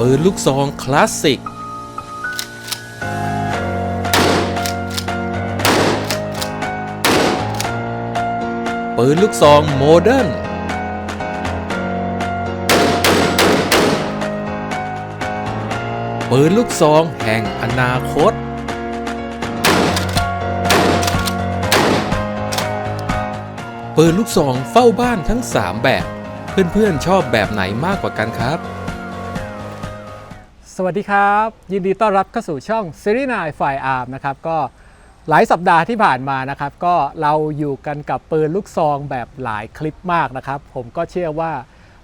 ปืนลูกซองคลาสสิก ปืนลูกซองโมเดิร์น ปืนลูกซองแห่งอนาคต ปืนลูกซองเฝ้าบ้านทั้ง 3 แบบ เพื่อนๆชอบแบบไหนมากกว่ากันครับ สวัสดีครับ ยินดีต้อนรับเข้าสู่ช่องซีรีส์นายฝ่ายอาร์มนะครับก็หลายสัปดาห์ที่ผ่านมานะครับ ก็เราอยู่กันกับปืนลูกซองแบบหลายคลิปมากนะครับ ผมก็เชื่อว่า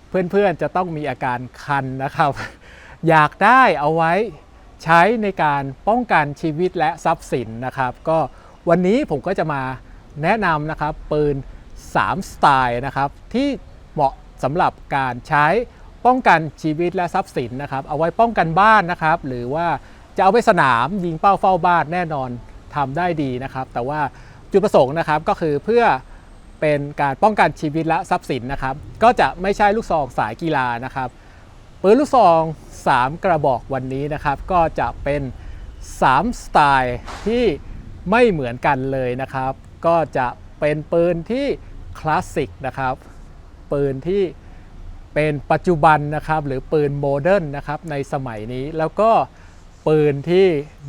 เพื่อนๆจะต้องมีอาการคันนะครับ อยากได้เอาไว้ใช้ในการป้องกันชีวิตและทรัพย์สินนะครับ ก็วันนี้ผมก็จะมาแนะนำนะครับปืน 3 สไตล์นะครับ ที่เหมาะสำหรับการใช้ ป้องกันชีวิตและทรัพย์สินนะครับ เอาไว้ป้องกันบ้านนะครับ หรือว่าจะเอาไปสนามยิงเป้าเฝ้าบ้านแน่นอนทำได้ดีนะครับ แต่ว่าจุดประสงค์นะครับก็คือเพื่อเป็นการป้องกันชีวิตและทรัพย์สินนะครับ ก็จะไม่ใช่ลูกซองสายกีฬานะครับปืนลูกซอง 3 กระบอกวันนี้นะครับ ก็จะเป็น 3 สไตล์ที่ไม่เหมือนกันเลยนะครับ ก็จะเป็นปืนที่คลาสสิกนะครับ ปืนที่ เป็นปัจจุบันนะครับหรือปืนโมเดิร์นนะครับในสมัยนี้แล้วก็ปืนที่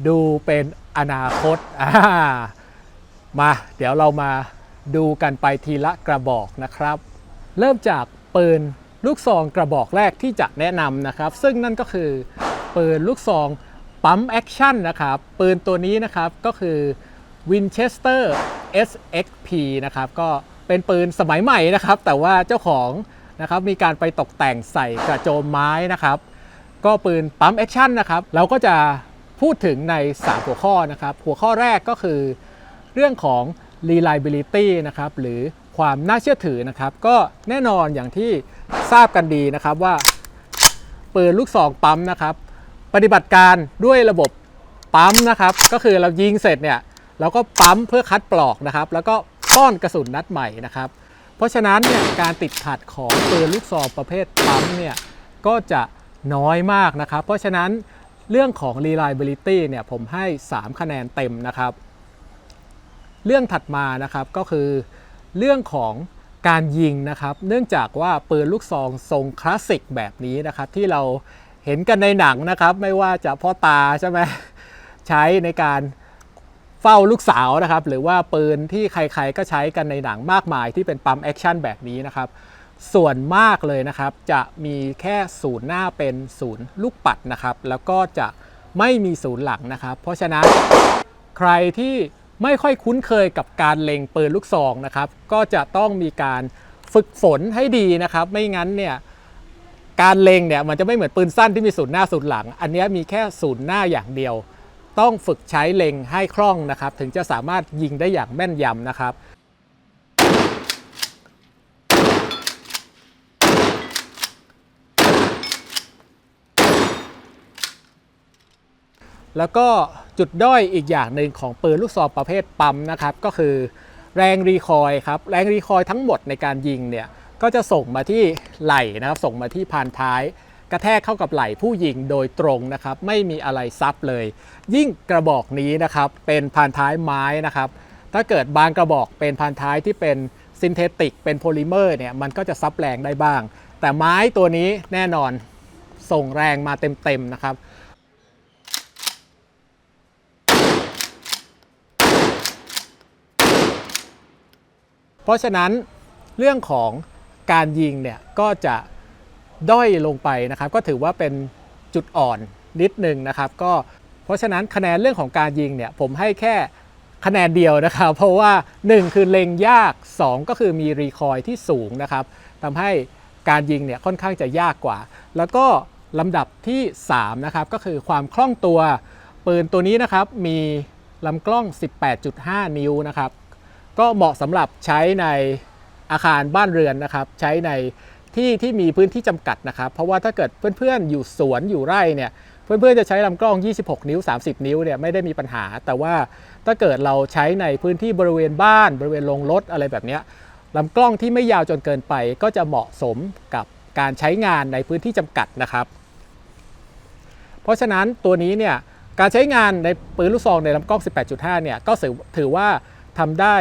ดูเป็นอนาคตามา เดี๋ยวเรามาดูกันไปทีละกระบอกนะครับ เริ่มจากปืนลูกซองกระบอกแรกที่จะแนะนำนะครับ ซึ่งนั่นก็คือปืนลูกซองปั๊มแอคชั่นนะครับ ปืนตัวนี้นะครับก็คือ Winchester SXP นะครับ ก็เป็นปืนสมัยใหม่นะครับ แต่ว่าเจ้าของ นะครับมีการไปตกแต่งใส่กระโจมไม้นะครับ ก็ปืนปั๊มแอคชั่นนะครับเราก็จะพูดถึงใน 3 หัวข้อนะครับ หัวข้อแรกก็คือเรื่องของ reliability นะครับหรือความน่าเชื่อถือนะครับ ก็แน่นอนอย่างที่ทราบกันดีนะครับว่าปืนลูกซองปั๊มนะครับ ปฏิบัติการด้วยระบบปั๊มนะครับ ก็คือเรายิงเสร็จเนี่ยเราก็ปั๊มเพื่อคัดปลอกนะครับ แล้วก็ป้อนกระสุนนัดใหม่นะครับ เพราะฉะนั้นเนี่ยการติดขัดของปืนลูกซองประเภทปั๊มเนี่ยก็จะน้อยมากนะครับ เพราะฉะนั้นเรื่องของ reliability เนี่ยผมให้ 3 คะแนนเต็มนะครับ เรื่องถัดมานะครับก็คือเรื่องของการยิงนะครับ เนื่องจากว่าปืนลูกซองทรงคลาสสิกแบบนี้นะครับ ที่เราเห็นกันในหนังนะครับ ไม่ว่าจะพ่อตาใช่ไหมใช้ในการ เฝ้าลูกสาวนะครับหรือว่าปืนที่ใครๆก็ใช้กันในหนังมากมายที่เป็นปั๊มแอคชั่นแบบนี้นะครับส่วนมากเลยนะครับจะมีแค่ศูนย์หน้าเป็นศูนย์ลูกปัดนะครับแล้วก็จะไม่มีศูนย์หลังนะครับ เพราะฉะนั้นใครที่ไม่ค่อยคุ้นเคยกับการเล็งปืนลูกซองนะครับ ก็จะต้องมีการฝึกฝนให้ดีนะครับ ไม่งั้นเนี่ยการเล็งเนี่ยมันจะไม่เหมือนปืนสั้นที่มีศูนย์หน้าศูนย์หลัง อันเนี้ยมีแค่ศูนย์หน้าอย่างเดียว ต้องฝึกใช้เล็งให้คล่องนะครับ ถึงจะสามารถยิงได้อย่างแม่นยำนะครับแล้วก็จุดด้อยอีกอย่างหนึ่งของปืนลูกซองประเภทปั๊มนะครับ ก็คือแรงรีคอยครับแรงรีคอยทั้งหมดในการยิงเนี่ย ก็จะส่งมาที่ไหล่นะครับ ส่งมาที่พานท้าย กระแทกเข้ากับไหล่ผู้ยิงโดยตรงนะครับ ไม่มีอะไรซับเลย ยิ่งกระบอกนี้นะครับเป็นพานท้ายไม้นะครับ ถ้าเกิดบางกระบอกเป็นพานท้ายที่เป็นซินเทติกเป็นโพลิเมอร์เนี่ยมันก็จะซับแรงได้บ้าง แต่ไม้ตัวนี้แน่นอนส่งแรงมาเต็มๆนะครับเพราะฉะนั้นเรื่องของการยิงเนี่ยก็จะ ด้อยลงไปนะครับ ก็ถือว่าเป็นจุดอ่อนนิดนึงนะครับ ก็เพราะฉะนั้นคะแนนเรื่องของการยิงเนี่ยผมให้แค่คะแนนเดียวนะครับ เพราะว่า 1 คือเล็งยาก 2 ก็คือมีรีคอยล์ที่สูงนะครับทำให้การยิงเนี่ยค่อนข้างจะยากกว่า แล้วก็ลำดับที่3นะครับก็คือความคล่องตัว ปืนตัวนี้นะครับมีลำกล้อง 18.5 นิ้วนะครับ ก็เหมาะสำหรับใช้ในอาคารบ้านเรือนนะครับ ใช้ใน ที่ที่มีพื้นที่จำกัดนะครับ เพราะว่าถ้าเกิดเพื่อนๆอยู่สวนอยู่ไร่เนี่ยเพื่อนๆจะใช้ลำกล้อง 26 นิ้ว 30 นิ้วเนี่ยไม่ได้มีปัญหา แต่ว่าถ้าเกิดเราใช้ในพื้นที่บริเวณบ้าน บริเวณโรงรถอะไรแบบนี้ลำกล้องที่ไม่ยาวจนเกินไป ก็จะเหมาะสมกับการใช้งานในพื้นที่จำกัดนะครับ เพราะฉะนั้นตัวนี้เนี่ยการใช้งานในปืนลูกซองในลำกล้อง 18.5 เนี่ยก็ถือว่าทำได้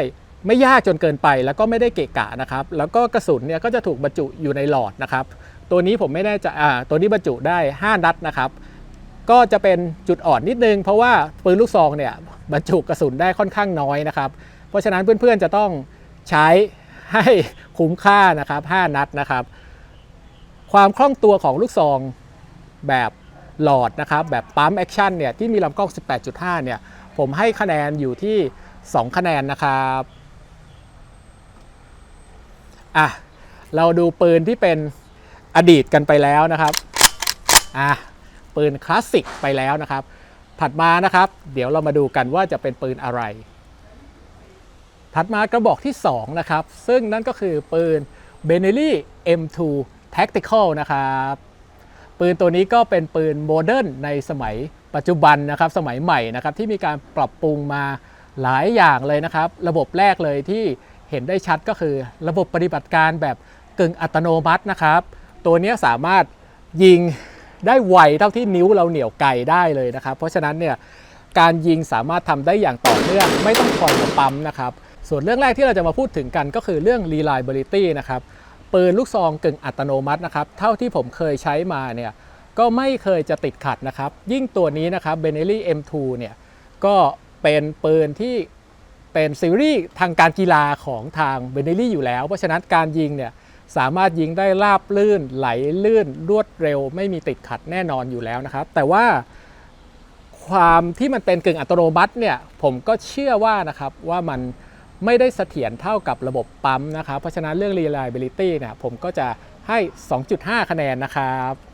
ไม่ยากจนเกินไปแล้วก็ไม่ได้เกะกะนะครับ แล้วก็กระสุนเนี่ยก็จะถูกบรรจุอยู่ในหลอดนะครับ ตัวนี้ผมไม่แน่ใจอ่าตัวนี้บรรจุได้ 5 นัดนะครับ ก็จะเป็นจุดอ่อนนิดนึง เพราะว่าปืนลูกซองเนี่ยบรรจุกระสุนได้ค่อนข้างน้อยนะครับ เพราะฉะนั้นเพื่อนๆจะต้องใช้ให้คุ้มค่านะครับ 5 นัดนะครับ ความคล่องตัวของลูกซองแบบหลอดนะครับ แบบปั๊มแอคชั่นเนี่ยที่มีลำกล้อง 18.5 เนี่ย ผมให้คะแนนอยู่ที่ 2 คะแนนนะครับ อะเราดูปืนที่เป็นอดีตกันไปแล้วนะครับอะปืนคลาสสิกไปแล้วนะครับ ถัดมานะครับ เดี๋ยวเรามาดูกันว่าจะเป็นปืนอะไร ถัดมากระบอกที่ 2 นะครับ ซึ่งนั่นก็คือปืน b e n e l l i M2 Tactical นะครับปืนตัวนี้ก็เป็นปืนโมเดิร์นในสมัยปัจจุบันนะครับสมัยใหม่นะครับที่มีการปรับปรุงมาหลายอย่างเลยนะครับ ระบบแรกเลยที่ เห็นได้ชัดก็คือ ระบบปฏิบัติการแบบกึ่งอัตโนมัตินะครับ ตัวนี้สามารถยิงได้ไวเท่าที่นิ้วเราเหนี่ยวไกได้เลยนะครับ เพราะฉะนั้นเนี่ยการยิงสามารถทำได้อย่างต่อเนื่องไม่ต้องคอยมาปั๊มนะครับ ส่วนเรื่องแรกที่เราจะมาพูดถึงกันก็คือเรื่อง reliability นะครับปืนลูกซองกึ่งอัตโนมัตินะครับ เท่าที่ผมเคยใช้มาเนี่ยก็ไม่เคยจะติดขัดนะครับ ยิ่งตัวนี้นะครับ b e n e l l i M2 เนี่ยก็เป็นปืนที่ เป็นซีรีส์ทางการกีฬาของทาง b e n e l l i อยู่แล้ว เพราะฉะนั้นการยิงเนี่ยสามารถยิงได้ราบลื่น ไหลลื่น รวดเร็ว ไม่มีติดขัดแน่นอนอยู่แล้วนะครับ แต่ว่าความที่มันเป็นกึ่งอัตโนมัติเนี่ยผมก็เชื่อว่านะครับว่ามันไม่ได้เสถียรเท่ากับระบบปั๊มนะครับ เพราะฉะนั้นเรื่อง reliability เนี่ยผมก็จะให้ 2.5 คะแนนนะครับ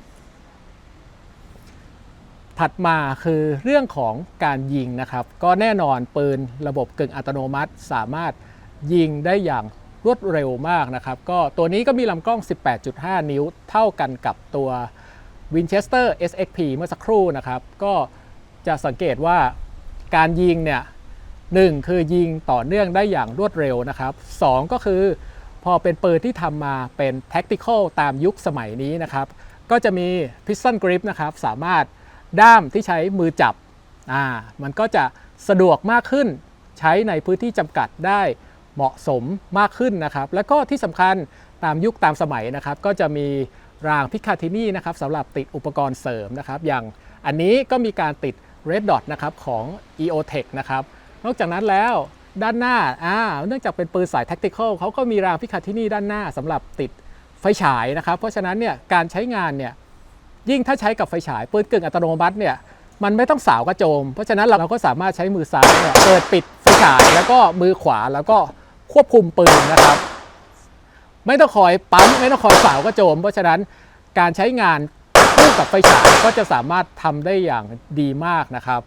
ถัดมาคือเรื่องของการยิงนะครับ ก็แน่นอนปืนระบบกึ่งอัตโนมัติ สามารถยิงได้อย่างรวดเร็วมากนะครับ ก็ตัวนี้ก็มีลำกล้อง 18.5 นิ้วเท่ากันกับตัว Winchester SXP เมื่อสักครู่นะครับ ก็จะสังเกตว่าการยิงเนี่ยหนึ่งคือยิงต่อเนื่องได้อย่างรวดเร็วนะครับสองก็คือพอเป็นปืนที่ทำมาเป็น tactical ตามยุคสมัยนี้นะครับ ก็จะมี piston grip นะครับ สามารถ ด้ามที่ใช้มือจับอ่ามันก็จะสะดวกมากขึ้น ใช้ในพื้นที่จำกัดได้เหมาะสมมากขึ้นนะครับ แล้วก็ที่สำคัญตามยุคตามสมัยนะครับ ก็จะมีรางพิคาทินี่นะครับสำหรับติดอุปกรณ์เสริมนะครับ อย่างอันนี้ก็มีการติด Red Dot นะครับของ EOTech นะครับ นอกจากนั้นแล้วด้านหน้าอ่าเนื่องจากเป็นปืนสาย tactical เขาก็มีรางพิคาทินี่ด้านหน้าสำหรับติดไฟฉายนะครับ เพราะฉะนั้นเนี่ยการใช้งานเนี่ย ยิ่งถ้าใช้กับไฟฉายปืนกึ่งอัตโนมัติเนี่ยมันไม่ต้องสาวกระโจม เพราะฉะนั้นเราก็สามารถใช้มือซ้ายเนี่ยเปิดปิดไฟฉายแล้วก็มือขวาแล้วก็ควบคุมปืนนะครับ ไม่ต้องคอยปั๊มไม่ต้องคอยสาวกระโจม เพราะฉะนั้นการใช้งานคู่กับไฟฉายก็จะสามารถทำได้อย่างดีมากนะครับ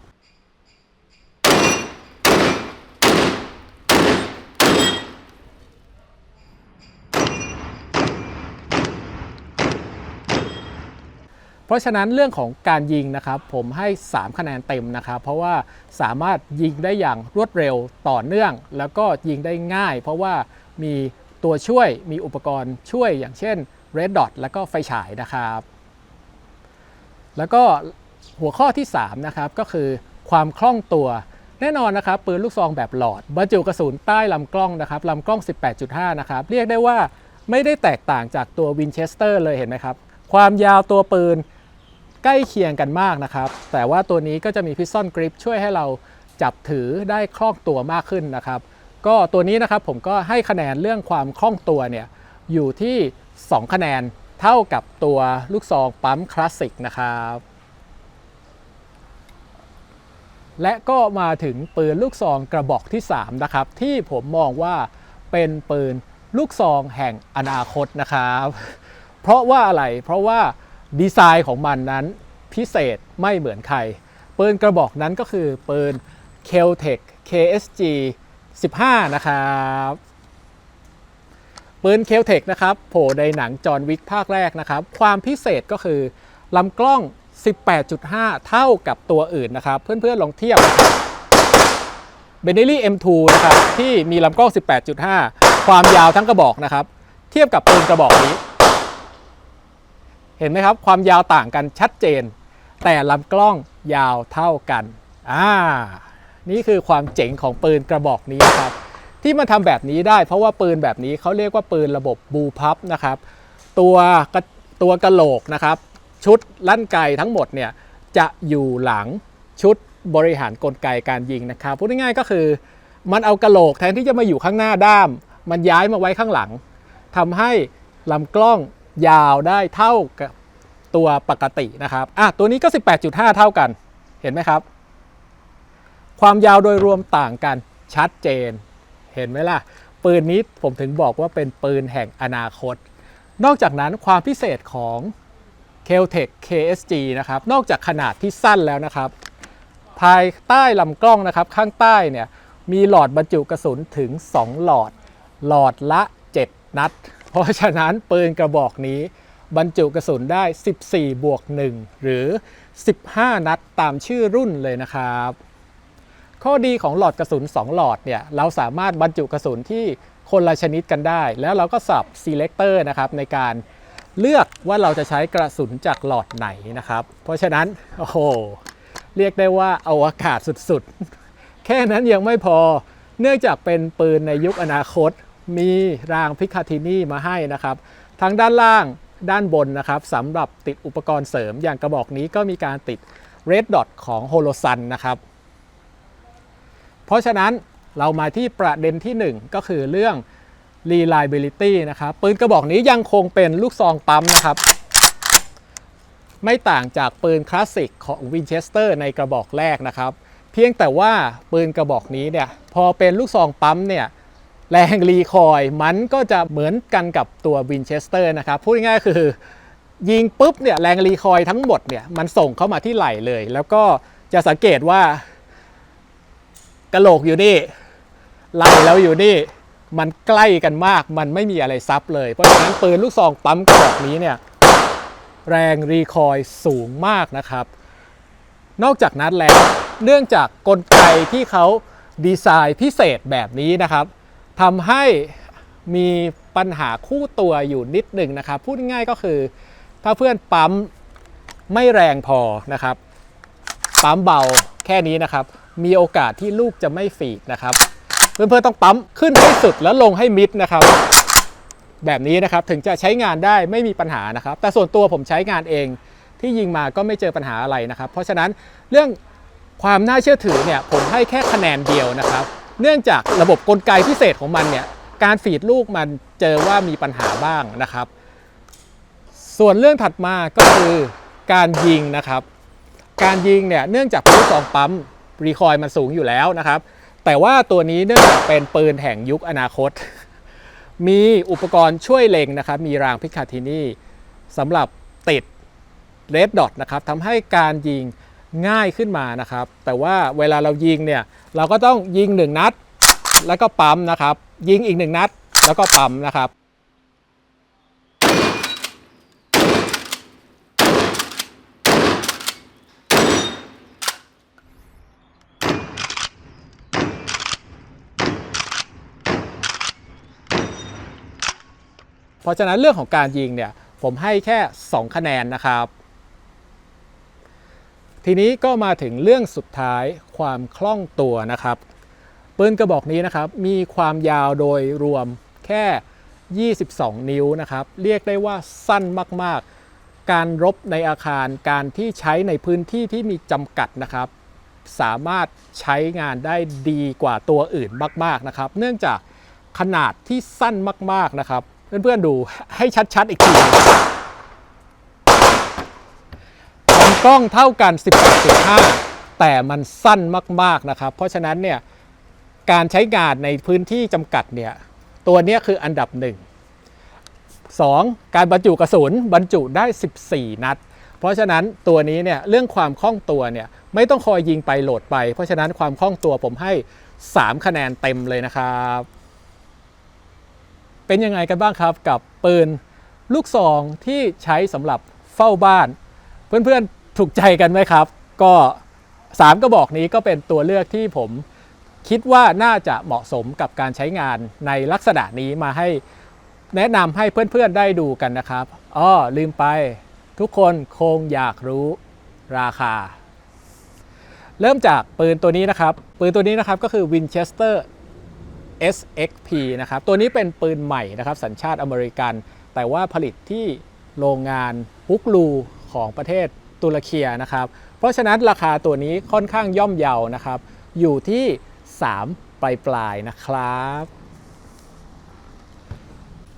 เพราะฉะนั้นเรื่องของการยิงนะครับผมให้ 3 คะแนนเต็มนะครับ เพราะว่าสามารถยิงได้อย่างรวดเร็วต่อเนื่อง แล้วก็ยิงได้ง่าย เพราะว่ามีตัวช่วยมีอุปกรณ์ช่วยอย่างเช่น Red Dot แล้วก็ไฟฉายนะครับ แล้วก็หัวข้อที่ 3 นะครับก็คือความคล่องตัวแน่นอนนะครับปืนลูกซองแบบหลอดบรรจุกระสุนใต้ลำกล้องนะครับลำกล้อง 18.5 นะครับ เรียกได้ว่าไม่ได้แตกต่างจากตัววินเชสเตอร์เลยเห็นไหมครับ ความยาวตัวปืน ใกล้เคียงกันมากนะครับ แต่ว่าตัวนี้ก็จะมีพิ s ซ o นกริปช่วยให้เราจับถือได้คล่องตัวมากขึ้นนะครับ ก็ตัวนี้นะครับผมก็ให้คะแนนเรื่องความคล่องตัวเนี่ยอยู่ที่ 2 คะแนนเท่ากับตัวลูกซองปั๊มคลาสสิกนะครับ และก็มาถึงปืนลูกซองกระบอกที่ 3 นะครับ ที่ผมมองว่าเป็นปืนลูกซองแห่งอนาคตนะครับ เพราะว่าอะไรเพราะว่า ดีไซน์ของมันนั้นพิเศษไม่เหมือนใคร ปืนกระบอกนั้นก็คือปืน k e l t e c KSG 15 นะครับปืน k e l t e c นะครับโผล่ในหนังจอห์นวิกภาคแรกนะครับ ความพิเศษก็คือลำกล้อง 18.5 เท่ากับตัวอื่นนะครับ เพื่อนๆลองเทียบเบนเนลี่ M2 นะครับที่มีลำกล้อง 18.5 ความยาวทั้งกระบอกนะครับ เทียบกับปืนกระบอกนี้ เห็นไหมครับ ความยาวต่างกันชัดเจน แต่ลำกล้องยาวเท่ากันอ่านี่คือความเจ๋งของปืนกระบอกนี้ครับที่มันทำแบบนี้ได้ เพราะว่าปืนแบบนี้เขาเรียกว่าปืนระบบบูพับนะครับ ตัวตัวกระโหลกนะครับ ชุดลั่นไกทั้งหมดเนี่ยจะอยู่หลังชุดบริหารกลไกการยิงนะครับพูดง่ายๆก็คือ มันเอากระโหลกแทนที่จะมาอยู่ข้างหน้าด้าม มันย้ายมาไว้ข้างหลังทำให้ลำกล้อง ยาวได้เท่ากับตัวปกตินะครับอะตัวนี้ก็ 18.5 เท่ากัน เห็นไหมครับ ความยาวโดยรวมต่างกันชัดเจน เห็นไหมล่ะ ปืนนี้ผมถึงบอกว่าเป็นปืนแห่งอนาคต นอกจากนั้นความพิเศษของ k e l t e c KSG นะครับ นอกจากขนาดที่สั้นแล้วนะครับ ภายใต้ลำกล้องนะครับ ข้างใต้เนี่ยมีหลอดบรรจุกระสุนถึง 2 หลอด หลอดละ 7 นัด เพราะฉะนั้นปืนกระบอกนี้บรรจุกระสุนได้ 14 บวก 1 หรือ 15 นัดตามชื่อรุ่นเลยนะครับ ข้อดีของหลอดกระสุน 2 หลอดเนี่ยเราสามารถบรรจุกระสุนที่คนละชนิดกันได้ แล้วเราก็สับ selector นะครับในการเลือกว่าเราจะใช้กระสุนจากหลอดไหนนะครับ เพราะฉะนั้น โอ้โห เรียกได้ว่าเอาอากาศสุดๆ แค่นั้นยังไม่พอเนื่องจากเป็นปืนในยุคอนาคต มีรางพิคาทินี่มาให้นะครับ ทั้งด้านล่างด้านบนนะครับสำหรับติดอุปกรณ์เสริม อย่างกระบอกนี้ก็มีการติด Red Dot ของ h o l o s u n นะครับ เพราะฉะนั้นเรามาที่ประเด็นที่ 1 ก็คือเรื่อง reliability นะครับปืนกระบอกนี้ยังคงเป็นลูกซองปั๊มนะครับ ไม่ต่างจากปืนคลาสสิกของ Winchester ในกระบอกแรกนะครับ เพียงแต่ว่าปืนกระบอกนี้เนี่ยพอเป็นลูกซองปั๊มเนี่ย แรงรีคอยล์มันก็จะเหมือนกันกับตัว Winchester นะครับ พูดง่ายๆคือยิงปุ๊บเนี่ยแรงรีคอยล์ทั้งหมดเนี่ยมันส่งเข้ามาที่ไหล่เลย แล้วก็จะสังเกตว่ากระโหลกอยู่นี่ไหล่เราอยู่นี่มันใกล้กันมากมันไม่มีอะไรซับเลย เพราะฉะนั้นปืนลูกซองปั๊มกระบอกนี้เนี่ยแรงรีคอยล์สูงมากนะครับ นอกจากนั้นแล้วเนื่องจากกลไกที่เขาดีไซน์พิเศษแบบนี้นะครับ ทำให้มีปัญหาคู่ตัวอยู่นิดหนึ่งนะครับ พูดง่ายก็คือ ถ้าเพื่อนปั๊มไม่แรงพอนะครับ ปั๊มเบาแค่นี้นะครับ มีโอกาสที่ลูกจะไม่ฝีดนะครับ เพื่อนๆต้องปั๊มขึ้นให้สุดแล้วลงให้มิดนะครับ แบบนี้นะครับถึงจะใช้งานได้ไม่มีปัญหานะครับ แต่ส่วนตัวผมใช้งานเองที่ยิงมาก็ไม่เจอปัญหาอะไรนะครับ เพราะฉะนั้นเรื่องความน่าเชื่อถือเนี่ยผมให้แค่คะแนนเดียวนะครับ เนื่องจากระบบกลไกพิเศษของมันเนี่ยการฟีดลูกมันเจอว่ามีปัญหาบ้างนะครับ ส่วนเรื่องถัดมาก็คือการยิงนะครับ การยิงเนี่ยเนื่องจากปืนลูกซองปั๊มรีคอยล์มันสูงอยู่แล้วนะครับ แต่ว่าตัวนี้เนื่องจากเป็นปืนแห่งยุคอนาคต มีอุปกรณ์ช่วยเล็งนะครับ มีรางพิคาทินี่สำหรับติดเรดดอทนะครับทำให้การยิง ง่ายขึ้นมานะครับ แต่ว่าเวลาเรายิงเนี่ยเราก็ต้องยิงหนึ่งนัด แล้วก็ปั๊มนะครับ ยิงอีกหนึ่งนัด แล้วก็ปั๊มนะครับเพราะฉะนั้นเรื่องของการยิงเนี่ยผมให้แค่ 2 คะแนนนะครับ ทีนี้ก็มาถึงเรื่องสุดท้ายความคล่องตัวนะครับปืนกระบอกนี้นะครับมีความยาวโดยรวมแค่ 22 นิ้วนะครับ เรียกได้ว่าสั้นมากๆ การรบในอาคารการที่ใช้ในพื้นที่ที่มีจำกัดนะครับ สามารถใช้งานได้ดีกว่าตัวอื่นมาก ๆนะครับ เนื่องจากขนาดที่สั้นมาก ๆนะครับ เพื่อนๆดูให้ชัดๆอีกทีลำ กล้องเท่ากัน 18.5 แต่มันสั้นมากๆนะครับ เพราะฉะนั้นเนี่ยการใช้งานในพื้นที่จำกัดเนี่ยตัวนี้คืออันดับหนึ่ง 2. การบรรจุกระสุนบรรจุได้ 14 นัด เพราะฉะนั้นตัวนี้เนี่ยเรื่องความคล่องตัวเนี่ยไม่ต้องคอยยิงไปโหลดไป เพราะฉะนั้นความคล่องตัวผมให้ 3 คะแนนเต็มเลยนะครับ เป็นยังไงกันบ้างครับกับปืนลูกซองที่ใช้สำหรับเฝ้าบ้าน เพื่อนๆ ถูกใจกันไหมครับ ก็ 3 กระบอกนี้ก็เป็นตัวเลือกที่ผมคิดว่าน่าจะเหมาะสมกับการใช้งานในลักษณะนี้มาให้แนะนำให้เพื่อนๆได้ดูกันนะครับอ้อลืมไป ทุกคนคงอยากรู้ราคา เริ่มจากปืนตัวนี้นะครับ ปืนตัวนี้นะครับก็คือ Winchester SXP นะครับ ตัวนี้เป็นปืนใหม่นะครับ สัญชาติอเมริกัน แต่ว่าผลิตที่โรงงานปุกลูของประเทศ ตุรเคียนะครับ เพราะฉะนั้นราคาตัวนี้ค่อนข้างย่อมเยานะครับ อยู่ที่ 3 ปลายปลายนะครับ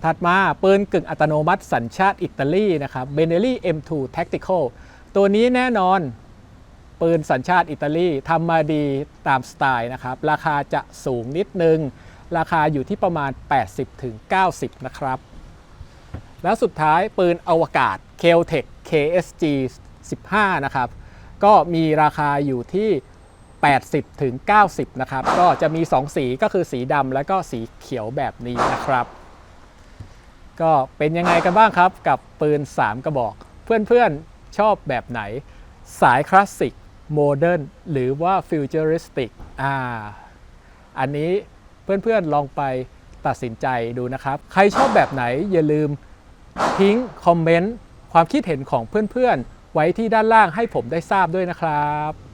ถัดมาปืนกึ่งอัตโนมัติสัญชาติอิตาลีนะครับ Benelli M2 Tactical ตัวนี้แน่นอนปืนสัญชาติอิตาลีทำมาดีตามสไตล์นะครับ ราคาจะสูงนิดนึง ราคาอยู่ที่ประมาณ 80-90 นะครับ แล้วสุดท้ายปืนอวกาศ k e l t e c KSG 15 นะครับ ก็มีราคาอยู่ที่ 80-90 นะครับ ก็จะมี 2 สีก็คือสีดำและก็สีเขียวแบบนี้นะครับ ก็เป็นยังไงกันบ้างครับกับปืน 3 กระบอก เพื่อนๆชอบแบบไหน สายคลาสสิกโมเดิร์นหรือว่าฟิวเจอริสติกอ่าอันนี้เพื่อนๆลองไปตัดสินใจดูนะครับ ใครชอบแบบไหนอย่าลืมทิ้งคอมเมนต์ความคิดเห็นของเพื่อนๆ ไว้ที่ด้านล่างให้ผมได้ทราบด้วยนะครับ